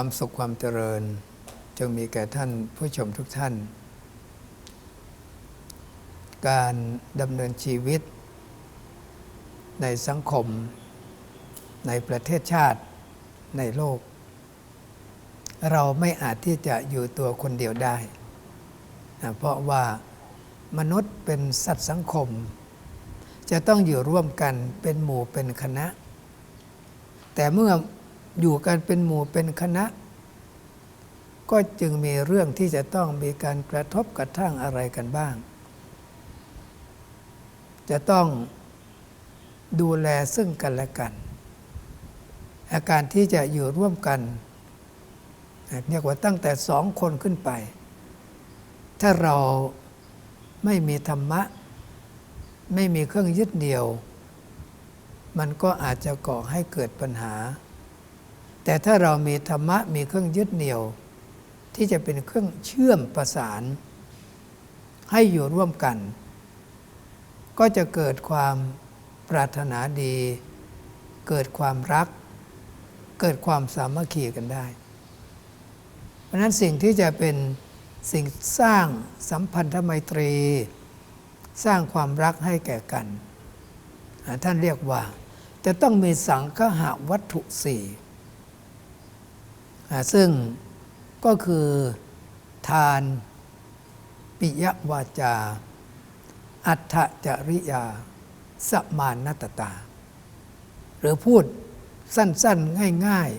ความสุขความเจริญ จงมีแก่ท่านผู้ชมทุกท่าน การดำเนินชีวิต ในสังคม ในประเทศชาติในโลก เราไม่อาจที่จะอยู่ตัวคนเดียวได้นะเพราะว่ามนุษย์เป็นสัตว์สังคม จะต้องอยู่ร่วมกันเป็นหมู่เป็นคณะ แต่เมื่อ อยู่กันเป็นหมู่เป็นคณะ ก็จึงมีเรื่องที่จะต้องมีการกระทบกระทั่งอะไรกันบ้าง จะต้องดูแลซึ่งกันและกัน อาการที่จะอยู่ร่วมกันเรียกว่าตั้งแต่สองคนขึ้นไป ถ้าเราไม่มีธรรมะ ไม่มีเครื่องยึดเหนี่ยว มันก็อาจจะก่อให้เกิดปัญหา แต่ถ้าเรามีธรรมะมีเครื่องยึดเหนี่ยว ที่จะเป็นเครื่องเชื่อมประสาน ให้อยู่ร่วมกัน ก็จะเกิดความปรารถนาดี เกิดความรัก เกิดความสามัคคีกันได้ เพราะนั้นสิ่งที่จะเป็นสิ่งสร้างสัมพันธไมตรี สร้างความรักให้แก่กัน ท่านเรียกว่า จะต้องมีสังคหวัตถุสี่ ซึ่งก็คือทานปิยวาจา อัตจริยา สมานนตตา หรือพูดสั้นๆ ง่าย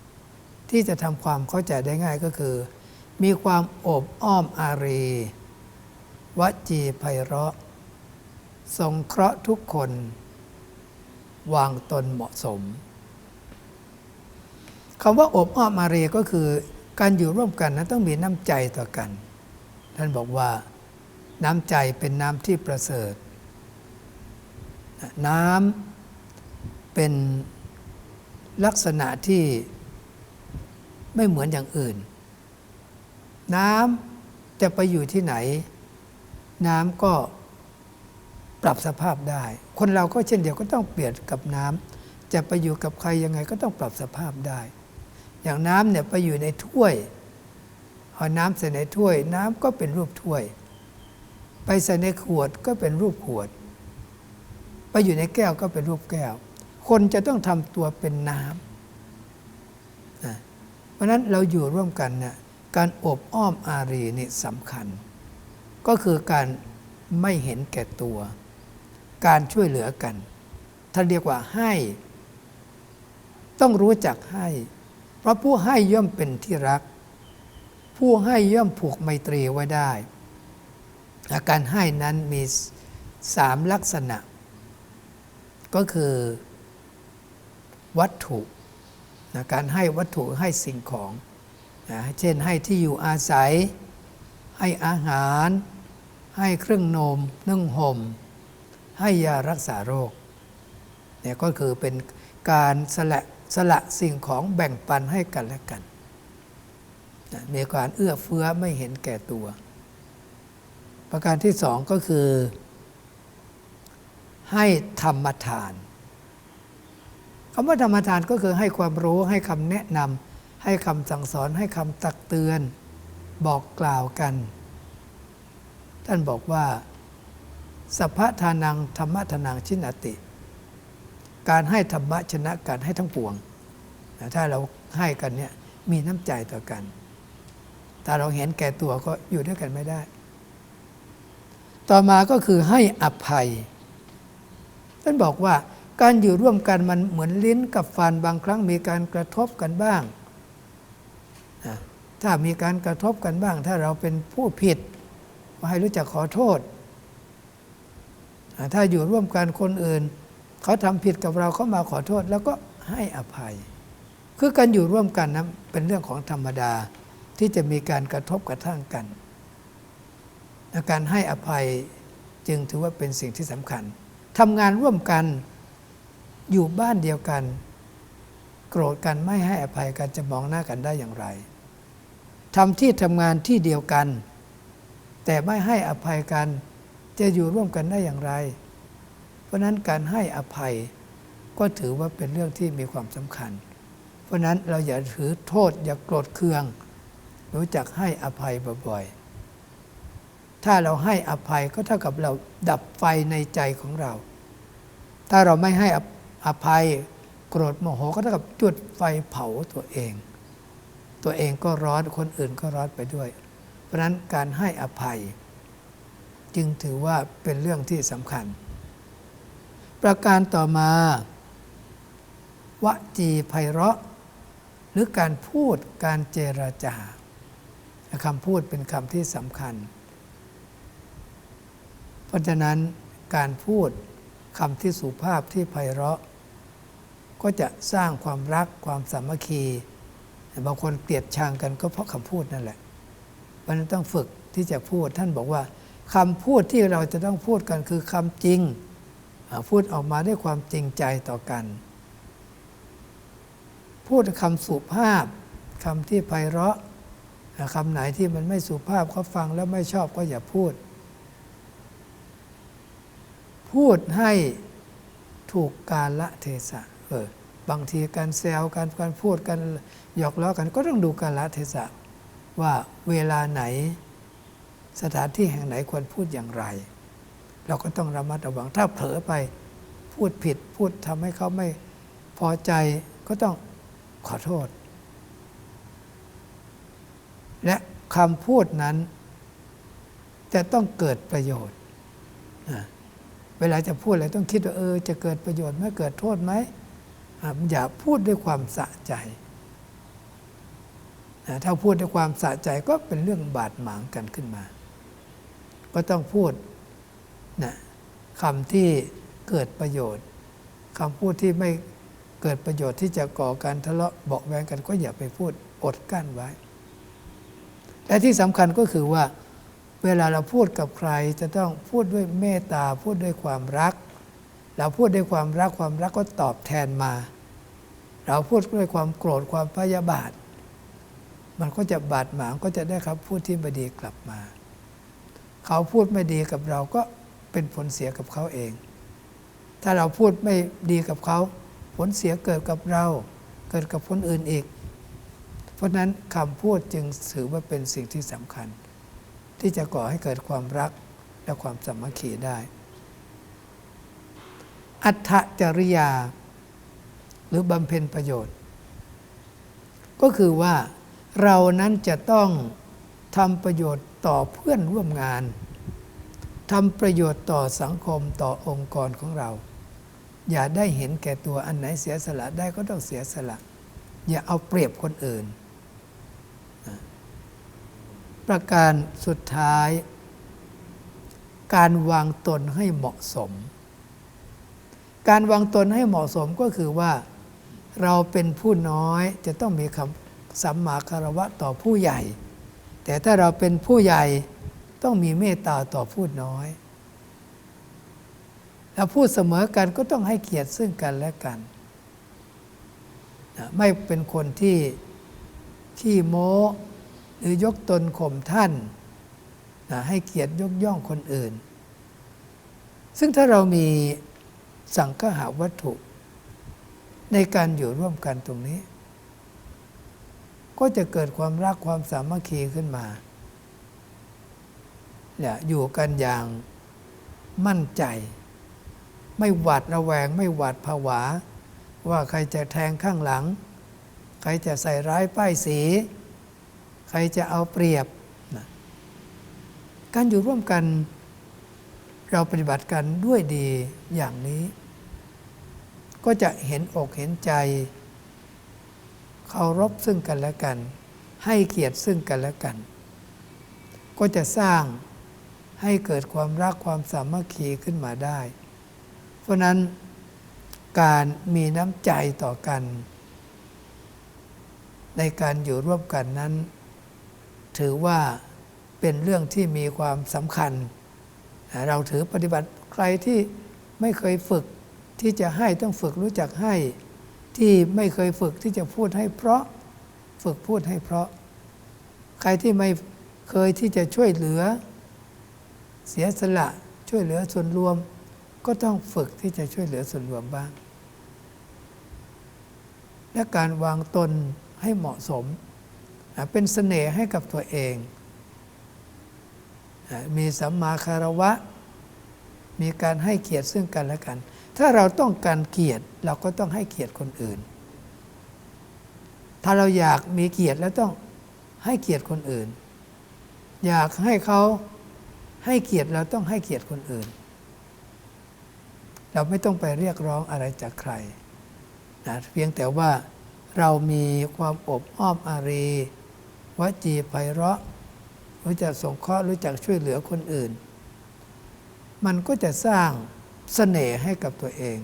ๆ ที่จะทำความเข้าใจได้ง่ายก็คือ มีความโอบอ้อมอารีวจีไพเราะ สงเคราะห์ทุกคน วางตนเหมาะสม คำว่าอบอ้อมอารีก็คือการอยู่ร่วมกันนั้นต้องมีน้ำใจต่อกัน ท่านบอกว่าน้ำใจเป็นน้ำที่ประเสริฐ น้ำเป็นลักษณะที่ไม่เหมือนอย่างอื่น น้ำจะไปอยู่ที่ไหน น้ำก็ปรับสภาพได้ คนเราก็เช่นเดียวก็ต้องเปลี่ยนกับน้ำจะไปอยู่กับใครยังไงก็ต้องปรับสภาพได้ อย่างน้ำเนี่ยไปอยู่ในถ้วยเอาน้ำใส่ในถ้วย น้ำก็เป็นรูปถ้วย ไปใส่ในขวดก็เป็นรูปขวด ไปอยู่ในแก้วก็เป็นรูปแก้ว คนจะต้องทำตัวเป็นน้ำนะเพราะนั้นเราอยู่ร่วมกันเนี่ยการอบอ้อมอารีนี่สำคัญ ก็คือการไม่เห็นแก่ตัว การช่วยเหลือกันท่านเรียกว่าให้ ต้องรู้จักให้ เพราะผู้ให้ย่อมเป็นที่รัก ผู้ให้ย่อมผูกไมตรีไว้ได้อาการให้นั้นมีสามลักษณะ ก็คือ วัตถุนะการให้วัตถุให้สิ่งของนะเช่นให้ที่อยู่อาศัย ให้อาหาร ให้เครื่องนมนึ่งห่ม ให้ยารักษาโรคเนี่ยก็คือเป็นการสละ สละสิ่งของแบ่งปันให้กันและกัน มีการเอื้อเฟื้อไม่เห็นแก่ตัว ประการที่สองก็คือ ให้ธรรมทานคำว่าธรรมทานก็คือให้ความรู้ให้คำแนะนำให้คำสั่งสอนให้คำตักเตือน บอกกล่าวกัน ท่านบอกว่าสัพพทานังธรรมทานังชินติ การให้ธรรมะชนะการให้ทั้งปวง ถ้าเราให้กันเนี่ยมีน้ำใจต่อกัน แต่เราเห็นแก่ตัวก็อยู่ด้วยกันไม่ได้ ต่อมาก็คือให้อภัย ท่านบอกว่าการอยู่ร่วมกันมันเหมือนลิ้นกับฟันบางครั้งมีการกระทบกันบ้าง ถ้ามีการกระทบกันบ้าง ถ้าเราเป็นผู้ผิดก็ให้รู้จักขอโทษ ถ้าอยู่ร่วมกันคนอื่น เขาทำผิดกับเราเขามาขอโทษ แล้วก็ให้อภัย คือการอยู่ร่วมกันนะเป็นเรื่องของธรรมดาที่จะมีการกระทบกระทั่งกันการให้อภัยจึงถือว่าเป็นสิ่งที่สำคัญทำงานร่วมกันอยู่บ้านเดียวกัน โกรธกันไม่ให้อภัยกันจะมองหน้ากันได้อย่างไรทำที่ทำงานที่เดียวกัน แต่ไม่ให้อภัยกันจะอยู่ร่วมกันได้อย่างไร ราะนั้นการให้อภัยก็ถือว่าเป็นเรื่องที่มีความสำคัญ เพราะนั้นเราอย่าถือโทษอย่าโกรธเคือง รู้จักให้อภัยบ่อยๆ ถ้าเราให้อภัยก็เท่ากับเราดับไฟในใจของเรา ถ้าเราไม่ให้อภัยโกรธโมโหก็เท่ากับจุดไฟเผาตัวเอง ตัวเองก็ร้อนคนอื่นก็ร้อนไปด้วย เพราะนั้นการให้อภัย จึงถือว่าเป็นเรื่องที่สำคัญ ประการต่อมาวจีไพเราะ หรือการพูดการเจรจาคำพูดเป็นคำที่สำคัญ เพราะฉะนั้นการพูดคำที่สุภาพที่ไพเราะ ก็จะสร้างความรักความสามัคคีบางคนเกลียดชังกันก็เพราะคำพูดนั่นแหละเพราะนั้นต้องฝึกที่จะพูดท่านบอกว่าคำพูดที่เราจะต้องพูดกันคือคำจริง พูดออกมาด้วยความจริงใจต่อกัน พูดคำสุภาพคำที่ไพเราะคำไหนที่มันไม่สุภาพเขาฟังแล้วไม่ชอบก็อย่าพูด พูดให้ถูกกาละเทศะเออบางทีการแซวการการพูดกันหยอกล้อกันก็ต้องดูกาละเทศะว่าเวลาไหนสถานที่แห่งไหนควรพูดอย่างไร เราก็ต้องระมัดระวัง ถ้าเผลอไปพูดผิดพูดทำให้เขาไม่พอใจก็ต้องขอโทษ และคำพูดนั้น จะต้องเกิดประโยชน์ เวลาจะพูดอะไรต้องคิดว่าเออ จะเกิดประโยชน์ไหมเกิดโทษไหมอย่าพูดด้วยความสะใจ ถ้าพูดด้วยความสะใจก็เป็นเรื่องบาดหมางกันขึ้นมา ก็ต้องพูด นะคำที่เกิดประโยชน์คำพูดที่ไม่เกิดประโยชน์ที่จะก่อการทะเลาะเบาแวงกันก็อย่าไปพูดอดกั้นไว้ และที่สำคัญก็คือว่า เวลาเราพูดกับใครจะต้องพูดด้วยเมตตาพูดด้วยความรัก เราพูดด้วยความรักความรักก็ตอบแทนมา เราพูดด้วยความโกรธความพยาบาท มันก็จะบาดหมางก็จะได้ครับพูดที่บดีกลับมา เขาพูดไม่ดีกับเราก็ เป็นผลเสียกับเขาเอง ถ้าเราพูดไม่ดีกับเขา ผลเสียเกิดกับเรา เกิดกับคนอื่นอีก เพราะนั้นคำพูดจึงถือว่าเป็นสิ่งที่สำคัญ ที่จะก่อให้เกิดความรักและความสามัคคีได้ อัตจริยา หรือบำเพ็ญประโยชน์ ก็คือว่าเรานั้นจะต้องทำประโยชน์ต่อเพื่อนร่วมงาน ทำประโยชน์ต่อสังคมต่อองค์กรของเรา อย่าได้เห็นแก่ตัวอันไหนเสียสละได้ก็ต้องเสียสละ อย่าเอาเปรียบคนอื่น ประการสุดท้าย การวางตนให้เหมาะสม การวางตนให้เหมาะสมก็คือว่า เราเป็นผู้น้อยจะต้องมีคำสัมมาคารวะต่อผู้ใหญ่ แต่ถ้าเราเป็นผู้ใหญ่ ต้องมีเมตตาต่อผู้น้อย แล้วพูดเสมอกันก็ต้องให้เกียรติซึ่งกันและกันไม่เป็นคนที่ขี้โม้หรือยกตนข่มท่านให้เกียรติยกย่องคนอื่น ซึ่งถ้าเรามีสังฆาวัตถุ ในการอยู่ร่วมกันตรงนี้ ก็จะเกิดความรักความสามัคคีขึ้นมา เนี่ยอยู่กันอย่างมั่นใจ ไม่หวาดระแวง ไม่หวาดผวา ว่าใครจะแทงข้างหลัง ใครจะใส่ร้ายป้ายสี ใครจะเอาเปรียบนะการอยู่ร่วมกัน เราปฏิบัติกันด้วยดีอย่างนี้ ก็จะเห็นอกเห็นใจเคารพซึ่งกันและกัน ให้เกียรติซึ่งกันและกัน ก็จะสร้าง ให้เกิดความรักความสามัคคีขึ้นมาได้ เพราะนั้นการมีน้ำใจต่อกัน ในการอยู่ร่วมกันนั้น ถือว่าเป็นเรื่องที่มีความสำคัญ เราถือปฏิบัติใครที่ไม่เคยฝึกที่จะให้ต้องฝึกรู้จักให้ ที่ไม่เคยฝึกที่จะพูดให้เพราะฝึกพูดให้เพราะ ใครที่ไม่เคยที่จะช่วยเหลือ เสียสละช่วยเหลือส่วนรวม ก็ต้องฝึกที่จะช่วยเหลือส่วนรวมบ้าง และการวางตนให้เหมาะสม เป็นเสน่ห์ให้กับตัวเอง มีสัมมาคารวะ มีการให้เกียรติซึ่งกันและกัน ถ้าเราต้องการเกียรติเราก็ต้องให้เกียรติคนอื่น ถ้าเราอยากมีเกียรติแล้วต้องให้เกียรติคนอื่น อยากให้เขา ให้เกียรติเราต้องให้เกียรติคนอื่น เราไม่ต้องไปเรียกร้องอะไรจากใครนะเพียงแต่ว่าเรามีความอบอ้อมอารีวจีไพเราะรู้จักสงเคราะห์รู้จักช่วยเหลือคนอื่น มันก็จะสร้างเสน่ห์ให้กับตัวเอง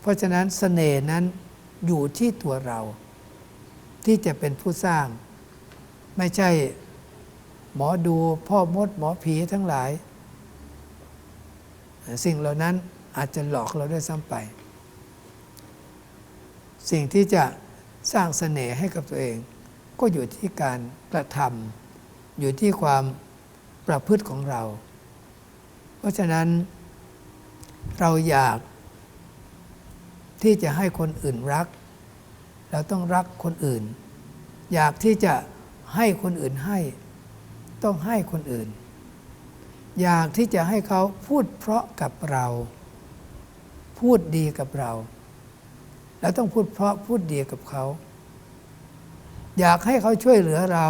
เพราะฉะนั้นเสน่ห์นั้นอยู่ที่ตัวเรา ที่จะเป็นผู้สร้าง ไม่ใช่ หมอดูพ่อมดหมอผีทั้งหลาย สิ่งเหล่านั้นอาจจะหลอกเราได้ซ้ำไป สิ่งที่จะสร้างเสน่ห์ให้กับตัวเอง ก็อยู่ที่การกระทำอยู่ที่ความประพฤติของเรา เพราะฉะนั้น เราอยากที่จะให้คนอื่นรัก เราต้องรักคนอื่น อยากที่จะให้คนอื่นให้ ต้องให้คนอื่น อยากที่จะให้เขาพูดเพราะกับเรา พูดดีกับเรา แล้วต้องพูดเพราะพูดดีกับเขา อยากให้เขาช่วยเหลือเรา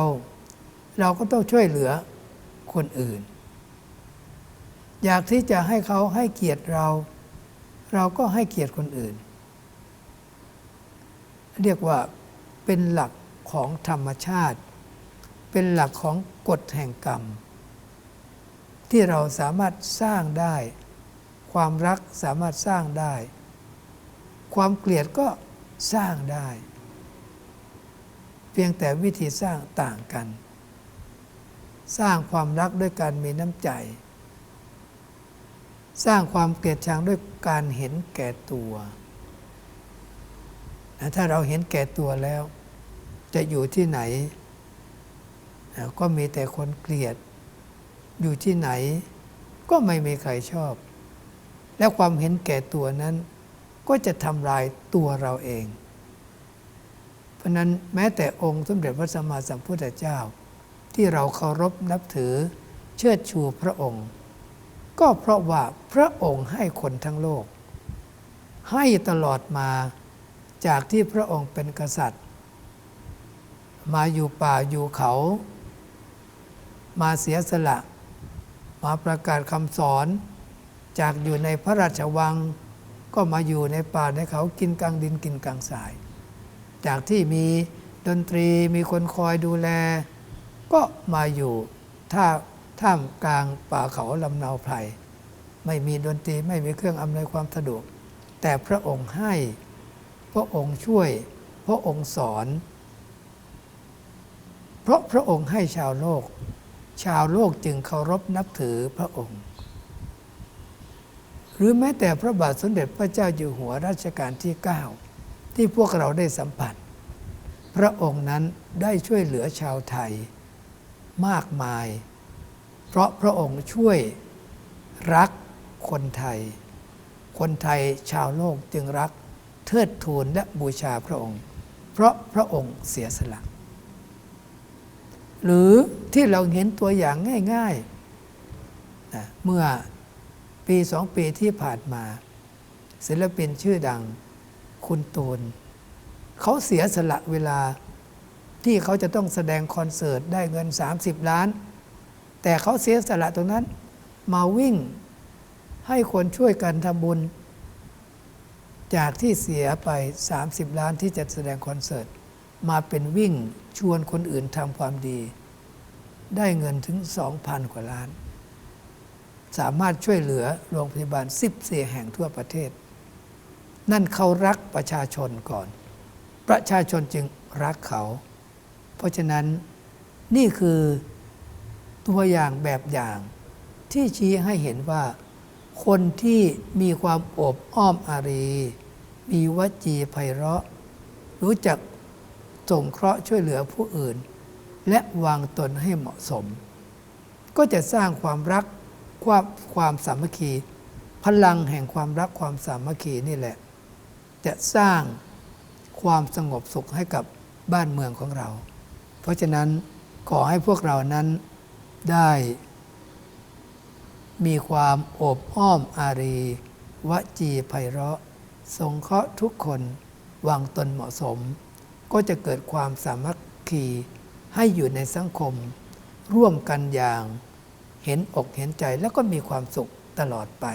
เราก็ต้องช่วยเหลือคนอื่น อยากที่จะให้เขาให้เกียรติเรา เราก็ให้เกียรติคนอื่น เรียกว่าเป็นหลักของธรรมชาติ เป็นหลักของ กฎแห่งกรรม ที่เราสามารถสร้างได้ ความรักสามารถสร้างได้ ความเกลียดก็สร้างได้ เพียงแต่วิธีสร้างต่างกัน สร้างความรักด้วยการมีน้ำใจ สร้างความเกลียดชังด้วยการเห็นแก่ตัวถ้าเราเห็นแก่ตัวแล้ว จะอยู่ที่ไหน ก็มีแต่คนเกลียด อยู่ที่ไหน ก็ไม่มีใครชอบ และความเห็นแก่ตัวนั้น ก็จะทำลายตัวเราเอง เพราะนั้นแม้แต่องค์สมเด็จพระสัมมาสัมพุทธเจ้า ที่เราเคารพนับถือเชิดชูพระองค์ ก็เพราะว่าพระองค์ให้คนทั้งโลก ให้ตลอดมาจากที่พระองค์เป็นกษัตริย์ มาอยู่ป่าอยู่เขา มาเสียสละ มาประกาศคำสอน จากอยู่ในพระราชวัง ก็มาอยู่ในป่าในเขากินกลางดินกินกลางสาย จากที่มีดนตรีมีคนคอยดูแล ก็มาอยู่ท่าท่ามกลางป่าเขาลำเนาไพรไม่มีดนตรีไม่มีเครื่องอำนวยความสะดวก แต่พระองค์ให้ พระองค์ช่วย พระองค์สอน เพราะพระองค์ให้ชาวโลก ชาวโลกจึงเคารพนับถือพระองค์ หรือแม้แต่พระบาทสมเด็จพระเจ้าอยู่หัวรัชกาลที่ 9 ที่พวกเราได้สัมผัส พระองค์นั้นได้ช่วยเหลือชาวไทยมากมาย เพราะพระองค์ช่วยรักคนไทย คนไทยชาวโลกจึงรักเทิดทูนและบูชาพระองค์ เพราะพระองค์เสียสละ หรือที่เราเห็นตัวอย่างง่ายๆนะเมื่อปีสองปีที่ผ่านมา ศิลปินชื่อดังคุณตูนเขาเสียสละเวลาที่เขาจะต้องแสดงคอนเสิร์ตได้เงิน 30 ล้าน แต่เขาเสียสละตรงนั้น มาวิ่งให้คนช่วยกันทำบุญ จากที่เสียไป 30 ล้านที่จะแสดงคอนเสิร์ต มาเป็นวิ่งชวนคนอื่นทำความดี ได้เงินถึง 2,000 กว่าล้าน สามารถช่วยเหลือโรงพยาบาล 14 แห่งทั่วประเทศ นั่นเขารักประชาชนก่อน ประชาชนจึงรักเขา เพราะฉะนั้นนี่คือตัวอย่างแบบอย่างที่ชี้ให้เห็นว่า คนที่มีความอบอ้อมอารี มีวจีไพเราะ รู้จัก สงเคราะห์ช่วยเหลือผู้อื่น และวางตนให้เหมาะสม ก็จะสร้างความรักความความสามัคคี พลังแห่งความรักความสามัคคีนี่แหละ จะสร้างความสงบสุขให้กับบ้านเมืองของเรา เพราะฉะนั้นขอให้พวกเรานั้นได้ มีความอบอ้อมอารีวจีไพเราะ สงเคราะห์ทุกคนวางตนเหมาะสม ก็จะเกิดความสามัคคีให้อยู่ในสังคม ร่วมกันอย่าง เห็นอกเห็นใจแล้วก็มีความสุขตลอดไป